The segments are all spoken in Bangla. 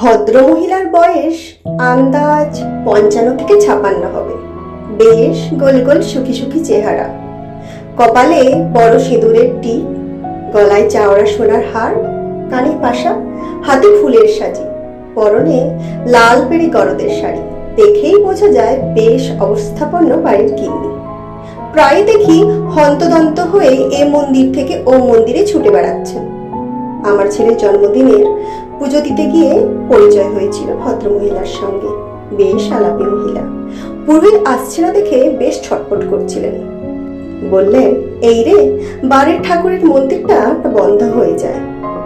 ভদ্র মহিলার বয়স আন্দাজ পঞ্চান্ন থেকে ছাপান্ন হবে। বেশ গোল গোল সুখী সুখী চেহারা। কপালে বড় সিঁদুরের টিপ, গলায় চাওড়া সোনার হার, কানে পাশা, হাতে ফুলের সাজি, পরনে লাল পেড়ি গরদের শাড়ি। দেখেই বোঝা যায় বেশ অবস্থাপন্ন বাড়ির কিন্নি প্রায় দেখি হন্তদন্ত হয়ে এ মন্দির থেকে ও মন্দিরে ছুটে বেড়াচ্ছেন আমার ছেলের জন্মদিনের পুজো দিতে গিয়ে পরিচয় হয়েছিল ভদ্রমহিলার সঙ্গে, বেশ আলাপী মহিলা। পুরোহিত আসছে না দেখে বেশ ছটপট করছিলেন। বললেন, এই রে, বাড়ির ঠাকুরের মন্দিরটা বন্ধ হয়ে যায়।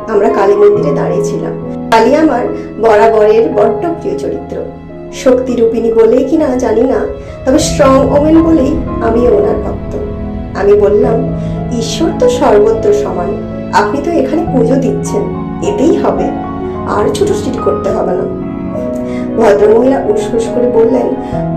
আমরা কালী মন্দিরে দাঁড়িয়েছিলাম কালী আমার বরাবরের বড্ড প্রিয় চরিত্র। শক্তি রূপিণী বলেই কিনা জানি না, তবে স্ট্রং ওমেন বলেই আমি ওনার ভক্ত। আমি বললাম, ঈশ্বর তো সর্বত্র সমান। আপনি তো এখানে পুজো দিচ্ছেন, এতেই হবে। আর ছুটোছুটি করতে হবে না। ভদ্রমহিলা উসখুস করে বললেন,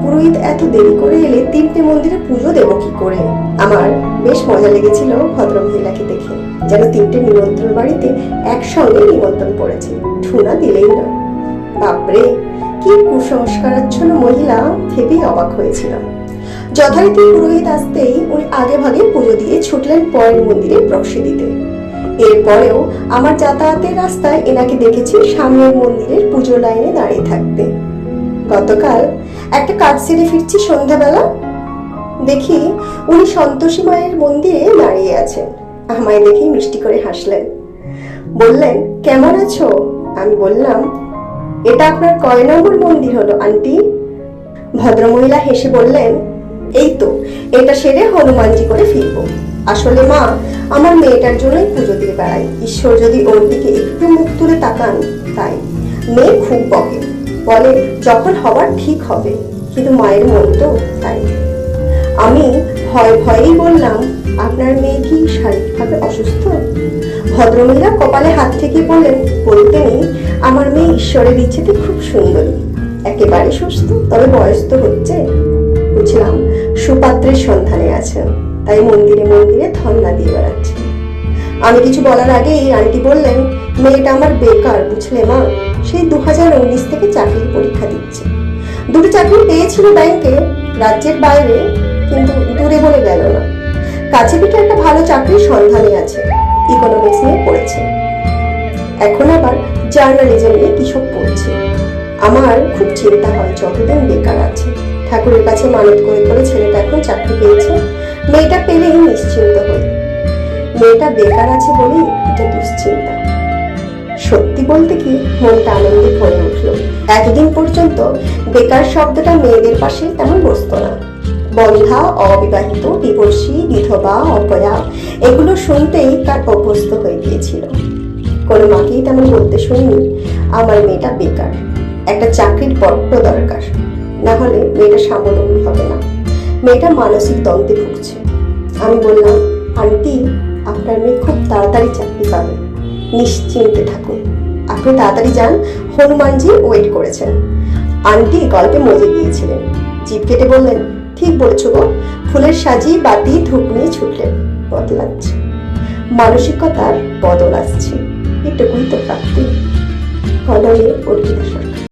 পুরোহিত এত দেরি করে এলে তিনটে মন্দিরে পুজো দেব কি করে? আমার বেশ মজা লেগেছিল ভদ্রমহিলাকে দেখে। যেন তিনটে নিমন্ত্রণ বাড়িতে একসঙ্গে নিমন্ত্রণ পড়েছে। ঠুনা দিলেই না। বাপরে, কি কুসংস্কারাচ্ছন্ন মহিলা, ভেবেই অবাক হয়েছিলাম। যথারীতি পুরোহিত আসতেই উনি আগে ভাগে পুজো দিয়ে ছুটলেন পরের মন্দিরে প্রবেশ দিতে এরপরেও আমার যাতায়াতের রাস্তায় এনাকে দেখেছি সামনের মন্দিরের পুজো লাইনে দাঁড়িয়ে থাকতে। গতকাল একটা কাজ সেরে ফিরছি সন্ধ্যাবেলা। দেখি উনি সন্তোষী মায়ের মন্দিরে দাঁড়িয়ে আছেন। আমায় দেখেই মিষ্টি করে হাসলেন। বললেন, কেমন আছো? আমি বললাম, এটা আপনার কয় নম্বর মন্দির হলো, আন্টি? ভদ্রমহিলা হেসে বললেন এই তো এটা সেরে হনুমানজি করে ফিরবো। আসলে মা, আমার মেয়েটার জন্যই পুজো দিয়ে বেড়াই। ঈশ্বর যদি ওর দিকে একটু মুখ তুলে তাকান, তাই। মেয়ে খুব বকে। বলে, যখন হবার ঠিক হবে, কিন্তু মায়ের মন তো তাই। আমি ভয় ভয়েই বললাম, আপনার মেয়ে কি শারীরিকভাবে অসুস্থ? ভদ্রমহিলা কপালে হাত থেকে বলেন বলতে নেই। আমার মেয়ে ঈশ্বরের ইচ্ছেতে খুব সুন্দরী। একেবারে সুস্থ, তবে বয়স তো হচ্ছে। বুঝলাম সুপাত্রের সন্ধানে আছেন তাই মন্দিরে মন্দিরে ধন্না দিয়ে বেড়াচ্ছে। আমি কিছু বলার আগেই আন্টি বললেন, মেয়েটা আমার বেকার, বুঝলে মা? সেই দু হাজার উনিশ থেকে চাকরির পরীক্ষা দিচ্ছে। দুটো চাকরি পেয়েছিল ব্যাংকে, রাজ্যের বাইরে, কিন্তু দূরে বলে গেল না। কাছে পিঠে একটা ভালো চাকরির সন্ধানে আছে ইকোনমিক্স নিয়ে পড়েছে। এখন আবার জার্নালিজম নিয়ে কিসব পড়ছে? আমার খুব চিন্তা হয় যতদিন বেকার আছে। ঠাকুরের কাছে মানত করে করে ছেলেটা এখন চাকরি পেয়েছে। মেয়েটা পেলেই নিশ্চিন্ত হই মেয়েটা বেকার আছে বলেই এটা দুশ্চিন্তা। সত্যি বলতে কি, মনটা আনন্দে ভরে উঠল। এতদিন পর্যন্ত বেকার শব্দটা মেয়েদের পাশে তেমন বসতো না। বন্ধা, অবিবাহিত বিবর্ষী বিধবা, অপয়া, এগুলো শুনতেই তার অভ্যস্ত হয়ে গিয়েছিল। কোনো মাকেই তেমন বলতে শুনিনি, আমার মেয়েটা বেকার। একটা চাকরির বড্ড দরকার। মেয়েটা স্বাবলম্বী হবে না। মেয়েটা মানসিক দ্বন্দ্বে ভুগছে। আমি বললাম, আন্টি, আপনার মেয়ে খুব তাড়াতাড়ি চাকরি পাবে। নিশ্চিন্তে থাকুন। আপনি তাড়াতাড়ি যান, হনুমানজি ওয়েট করেছেন। আন্টি গল্পে মজে গিয়েছিলেন। জিপ কেটে বললেন, ঠিক বলেছ গো, ফুলের সাজি, বাতি, ধূপ নিয়ে ছুটলেন। বদলাচ্ছে মানসিকতার বদল আসছে। এটুকুই তো প্রাপ্তি ফলনে অর্পিতা সরকার।